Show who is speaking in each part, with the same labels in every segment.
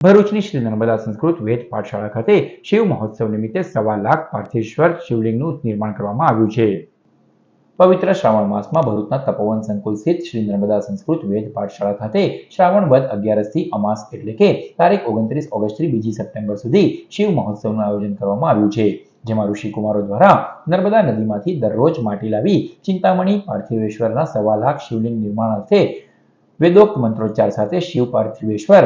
Speaker 1: ભરૂચની શ્રી નર્મદા સંસ્કૃત વેદ પાઠશાળા ખાતે શિવ મહોત્સવ નિમિત્તે સવા લાખ પાર્થેશ્વર શિવલિંગનું નિર્માણ કરવામાં આવ્યું છે. પવિત્ર શ્રાવણ માસમાં ભરૂચના તપોવન સંકુલ સ્થિત શ્રી નર્મદા સંસ્કૃત વેદ પાઠશાળા ખાતે શ્રાવણ વદ અગિયારસથી અમાસ એટલે કે તારીખ ઓગણત્રીસ ઓગસ્ટથી બીજી સપ્ટેમ્બર સુધી શિવ મહોત્સવનું આયોજન કરવામાં આવ્યું છે, જેમાં ઋષિકુમારો દ્વારા નર્મદા નદીમાંથી દરરોજ માટી લાવી ચિંતામણી પાર્થિવેશ્વરના સવા લાખ શિવલિંગ નિર્માણ અર્થે વેદોક્ત મંત્રોચ્ચાર સાથે શિવ પાર્થિવેશ્વર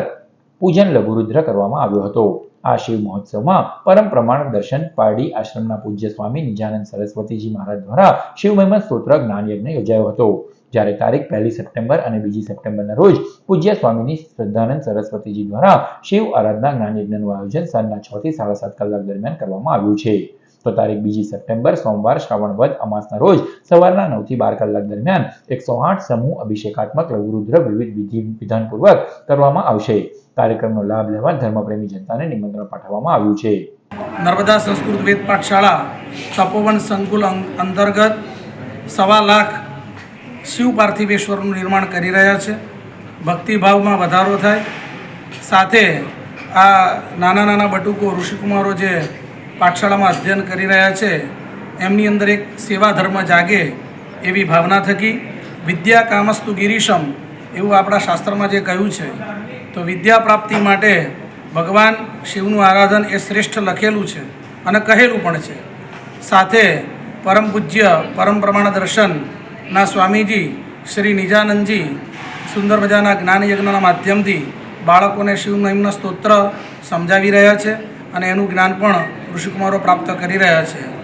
Speaker 1: પૂજન લઘુરુદ્ર કરવામાં આવ્યો હતો. આ શિવ મહોત્સવમાં પરમ પ્રમાણ દર્શન પારડી આશ્રમના પૂજ્ય સ્વામી નિજાનંદ સરસ્વતીજી મહારાજ દ્વારા શિવ સ્તોત્ર જ્ઞાન યજ્ઞ યોજાયો હતો. જ્યારે તારીખ પહેલી સપ્ટેમ્બર અને બીજી સપ્ટેમ્બરના રોજ પૂજ્ય સ્વામીની શ્રદ્ધાનંદ સરસ્વતીજી દ્વારા શિવ આરાધના જ્ઞાન યજ્ઞનું આયોજન સાંજના છ થી સાડા સાત કલાક દરમિયાન કરવામાં આવ્યું છે. તો તારીખ બીજી સપ્ટેમ્બર સોમવાર શ્રાવણ વદ અમાસના રોજ સવારના નવથી બાર કલાક દરમિયાન એકસો આઠ સમૂહ અભિષેકાત્મક લઘુરુદ્ર વિવિધ વિધિ વિધાનપૂર્વક કરવામાં આવશે. કાર્યક્રમનો લાભ લેવા ધર્મપ્રેમી જનતાને નિમંત્રણ પાઠવવામાં આવ્યું છે.
Speaker 2: નર્મદા સંસ્કૃત વેદ પાઠશાળા તપોવન સંકુલ અંતર્ગત સવા લાખ શિવ પાર્થિવેશ્વરનું નિર્માણ કરી રહ્યા છે. ભક્તિભાવમાં વધારો થાય. સાથે આ નાના નાના બટુકો ઋષિકુમારો જે પાઠશાળામાં અધ્યયન કરી રહ્યા છે, એમની અંદર એક સેવા ધર્મ જાગે એવી ભાવના થકી વિદ્યા કામસ્તુ ગિરીશમ એવું આપણા શાસ્ત્રમાં જે કહ્યું છે તો વિદ્યા પ્રાપ્તિ માટે ભગવાન શિવનું આરાધન એ શ્રેષ્ઠ લખેલું છે અને કહેલું પણ છે. સાથે પરમ પૂજ્ય, પરમ પ્રમાણ દર્શનના સ્વામીજી શ્રી નિજાનંદજી સુંદર મજાના જ્ઞાનયજ્ઞના માધ્યમથી બાળકોને શિવ મહિમના સ્તોત્ર સમજાવી રહ્યા છે અને એનું જ્ઞાન પણ ઋષિકુમારો પ્રાપ્ત કરી રહ્યા છે.